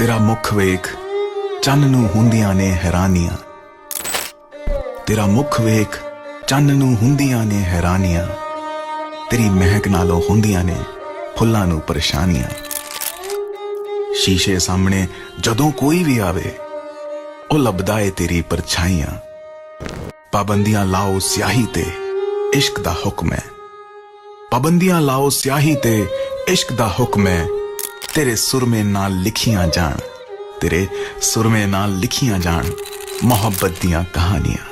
ਤੇਰਾ ਮੁਖ ਵੇਖ, ਚੰਨ ਨੂੰ ਹੁੰਦੀਆਂ ਨੇ ਹੈਰਾਨੀਆਂ। ਤੇਰਾ ਮੁਖ ਵੇਖ, ਚੰਨ ਨੂੰ ਹੁੰਦੀਆਂ ਨੇ ਹੈਰਾਨੀਆਂ। ਤੇਰੀ ਮਹਿਕ ਨਾਲੋਂ ਹੁੰਦੀਆਂ ਨੇ ਫੁੱਲਾਂ ਨੂੰ ਪਰੇਸ਼ਾਨੀਆਂ। ਸ਼ੀਸ਼ੇ ਸਾਹਮਣੇ ਜਦੋਂ ਕੋਈ ਵੀ ਆਵੇ, ਉਹ ਲੱਭਦਾ ਏ ਤੇਰੀ ਪਰਛਾਈਆਂ। ਪਾਬੰਦੀਆਂ ਲਾਓ ਸਿਆਹੀ ਤੇ, ਇਸ਼ਕ ਦਾ ਹੁਕਮ ਹੈ। ਪਾਬੰਦੀਆਂ ਲਾਓ ਸਿਆਹੀ ਤੇ, ਇਸ਼ਕ ਦਾ ਹੁਕਮ ਹੈ। ਤੇਰੇ ਸੁਰਮੇ ਨਾਲ ਲਿਖੀਆਂ ਜਾਣ, ਤੇਰੇ ਸੁਰਮੇ ਨਾਲ ਲਿਖੀਆਂ ਜਾਣ ਮੁਹੱਬਤ ਦੀਆਂ ਕਹਾਣੀਆਂ,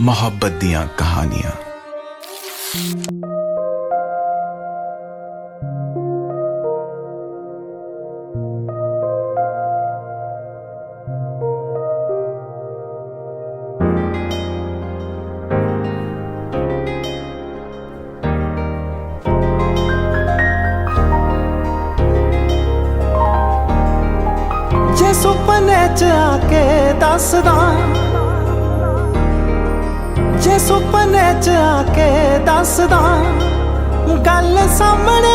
ਮੁਹੱਬਤ ਦੀਆਂ ਕਹਾਣੀਆਂ। ਸੁਪਨੇ ਚ ਆ ਕੇ ਦੱਸਦਾ। ਜੇ ਸੁਪਨੇ ਚ ਆ ਕੇ ਦੱਸਦਾ ਗੱਲ ਸਾਹਮਣੇ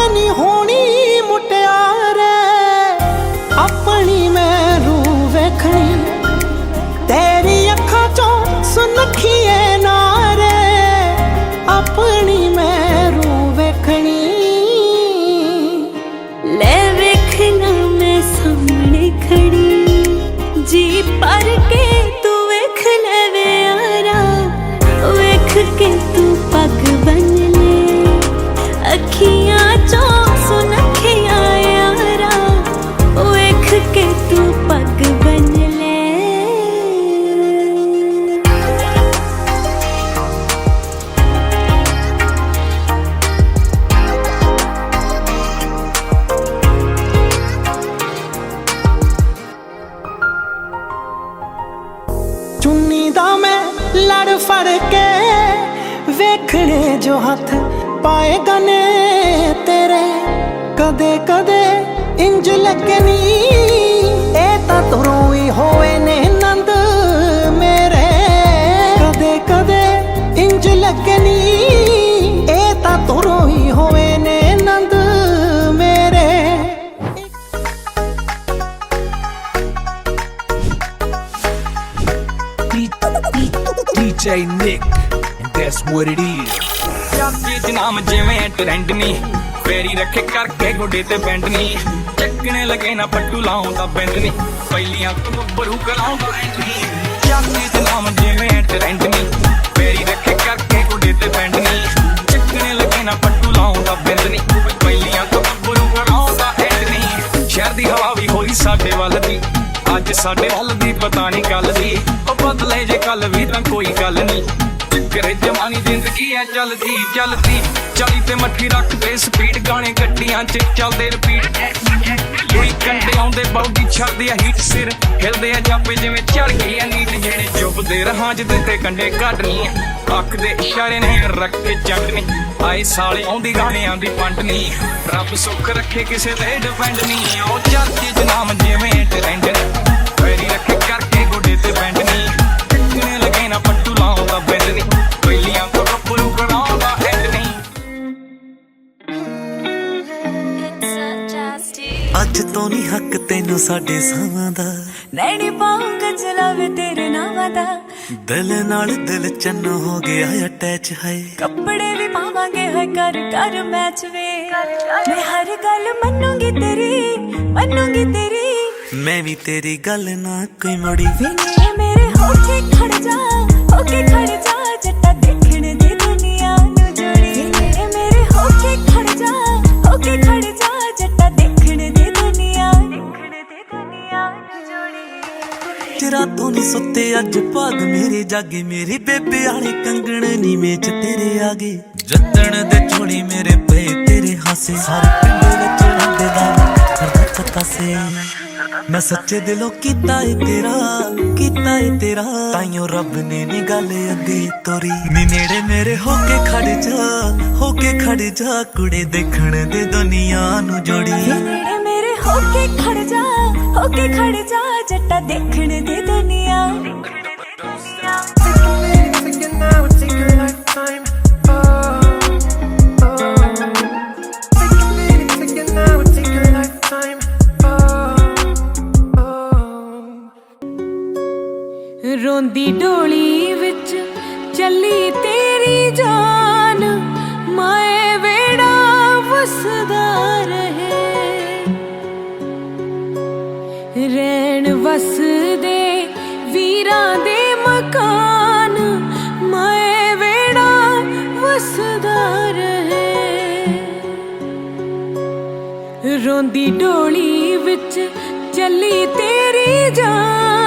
ਵੇਖਣੇ ਜੋ ਹੱਥ ਪਾਏ ਨੇ ਤੇਰੇ ਕਦੇ ਕਦੇ ਇੰਜ ਲੱਗਣੀ ਇਹ ਤਾਂ ਤੁਰੋਂ ਹੀ ਹੋਏ ਨੇ ਨੰਦ ਮੇਰੇ ਕਦੇ ਕਦੇ ਇੰਜ ਲੱਗਣੀ ਇਹ ਤਾਂ ਤੁਰੋਂ ਹੀ ਹੋਏ ਨੇ ਨੰਦ ਮੇਰੇ DJ Nick, that's what it is. ਚਾਚੀ ਜਨਾਮ ਜਿਵੇਂ ਟ੍ਰੈਂਡ ਨਹੀਂ ਫੇਰੀ ਰੱਖੇ ਕਰਕੇ ਗੋਡੇ ਤੇ ਬੈਂਡ ਨਹੀਂ ਚੱਕਣੇ ਲਗੇ ਨਾ ਪੱਟੂ ਲਾਉਂਦਾ ਬੈਂਡ ਨਹੀਂ ਪਹਿਲੀਆਂ ਤੋਂ ਬਰੂ ਕਲਾਉਂਦਾ ਐਂਡ ਨਹੀਂ ਚਾਚੀ ਜਨਾਮ ਜਿਵੇਂ ਟ੍ਰੈਂਡ ਨਹੀਂ ਫੇਰੀ ਰੱਖੇ ਕਰਕੇ ਗੋਡੇ ਤੇ ਬੈਂਡ ਨਹੀਂ ਚੱਕਣੇ ਲਗੇ ਨਾ ਪੱਟੂ ਲਾਉਂਦਾ ਬੈਂਡ ਨਹੀਂ ਪਹਿਲੀਆਂ ਤੋਂ ਬਰੂ ਕਲਾਉਂਦਾ ਐਂਡ ਨਹੀਂ ਸ਼ਹਿਰ ਦੀ ਹਵਾ ਵੀ ਹੋਈ ਸਾਡੇ ਵੱਲ ਦੀ, ਅੱਜ ਸਾਡੇ ਵੱਲ ਦੀ ਪਤਾ ਨਹੀਂ ਕੱਲ ਦੀ। ਉਹ ਬਦਲੇ ਜੇ ਕੱਲ ਵੀ ਤਾਂ ਕੋਈ ਗੱਲ ਨਹੀਂ ਚੱਕਰੇ ਜਵਾਨੀ ਜ਼ਿੰਦਗੀ ਐ ਚੱਲਦੀ ਚੱਲਦੀ। ਚਾਲੀ ਤੇ ਮੱਠੀ ਰੱਖਦੇ ਸਪੀਡ ਗਾਣੇ ਗੱਡੀਆਂ 'ਚ ਚੱਲਦੇ ਰਿਪੀਟ ਕੋਈ ਕੰਡੇ ਆਉਂਦੇ ਬੌਡੀ ਛੱਡਦੇ ਆ ਹੀਟ ਸਿਰ। ਹਿਲਦੇ ਆ ਜਾਪੇ ਜਿਵੇਂ ਚੜ ਗਈ ਆ ਨੀਟ ਜਿਹੜੇ ਚੁੱਪਦੇ ਰਹਾਂ ਜਿੱਦੇ ਤੇ ਕੰਡੇ ਕੱਢਣੀ ਅੱਖ ਦੇ ਇਸ਼ਾਰੇ ਨੇ ਰੱਖ ਕੇ ਚੱਟਣੀ। ਆਏ ਸਾਲੇ ਆਉਂਦੀ ਗਾਣਿਆਂ ਦੀ ਪੰਡ ਰੱਬ ਸੁੱਖ ਰੱਖੇ, ਕਿਸੇ ਤੇ ਡਿਪੈਂਡ ਨਹੀਂ ਉਹ ਚਰਚੇ ਜਨਾਮ ਜਿਵੇਂ ਟ੍ਰੈਂਡ ਫੇਰੀ ਰੱਖੇ ਕਰਕੇ ਅੱਜ ਤੋਂ ਨਹੀਂ ਹੱਕ ਤੈਨੂੰ ਸਾਡੇ ਸਾਵਾਂ ਦਾ। ਨੈਣੀ ਪਾਉਂਗ ਚਲਾਵੇ ਤੇਰੇ ਨਾਮ ਦਾ। ਦਿਲ ਨਾਲ ਦਿਲ ਚੰਨ ਹੋ ਗਿਆ ਅਟੈਚ ਹੈ। ਕੱਪੜੇ ਵੀ ਪਾਵਾਂਗੇ ਹੈ ਕਰ ਕਰ ਮੈਚ ਵੇ। ਮੈਂ ਹਰ ਗੱਲ ਮੰਨੂਗੀ ਤੇਰੀ ਮੰਨੂਗੀ ਤੇਰੀ। ਮੈਂ ਵੀ ਤੇਰੀ ਗੱਲ ਨਾ ਕੋਈ ਮੋੜੀ। ਵੇ ਮੇਰੇ ਹੋ ਕੇ ਖੜ ਜਾ। ਹੋ ਕੇ ਜੋੜੀ ਤੇਰਾ ਨਹੀਂ ਸੁੱਤੇ, ਅੱਜ ਭਾਗ ਮੇਰੇ ਜਾਗੇ। ਮੇਰੀ ਬੇਬੇ ਵਾਲੇ ਕੰਗਣ ਨੀ ਮੇਚ ਤੇਰੇ ਆਗੇ। ਜੱਤਣ ਦੇ ਝੋਲੀ ਮੇਰੇ ਪਏ ਤੇਰੇ ਹਾਸੇ। ਸਾਰੇ ਪਿੰਡ ਵਿੱਚ ਰੰਦੇ ਦਾ ਕਰਦਾ ਪਤਾ ਮੈਂ ਸੱਚੇ ਦਿਲੋਂ ਕੀਤਾ ਏ ਤੇਰਾ, ਕੀਤਾ ਏ ਤੇਰਾ। ਤਾਈਓ ਰੱਬ ਨੇ ਨੀ ਗੱਲ ਅੱਗੇ ਤੋਰੀ। ਨੀ ਨੇੜੇ ਮੇਰੇ ਹੋ ਕੇ ਖੜ ਜਾ, ਹੋ ਕੇ ਖੜ ਜਾ। ਕੁੜੇ ਦੇਖਣ ਦੇ ਦੁਨੀਆ ਨੂੰ ਜੋੜੀ। ਹੋ ਖੜ ਜਾ ਹੋ ਕੇ ਖੜ ਜਾ ਜੱਟਾ ਦੇਖਣ ਦੇ ਦੁਨੀਆ ਰੋਂਦੀ ਢੋਲੀ ਵਿੱਚ ਚੱਲੀ ਤੇਰੀ ਜਾਨ ਰੋਂਦੀ ਢੋਲੀ ਵਿੱਚ ਚੱਲੀ ਤੇਰੀ ਜਾਨ।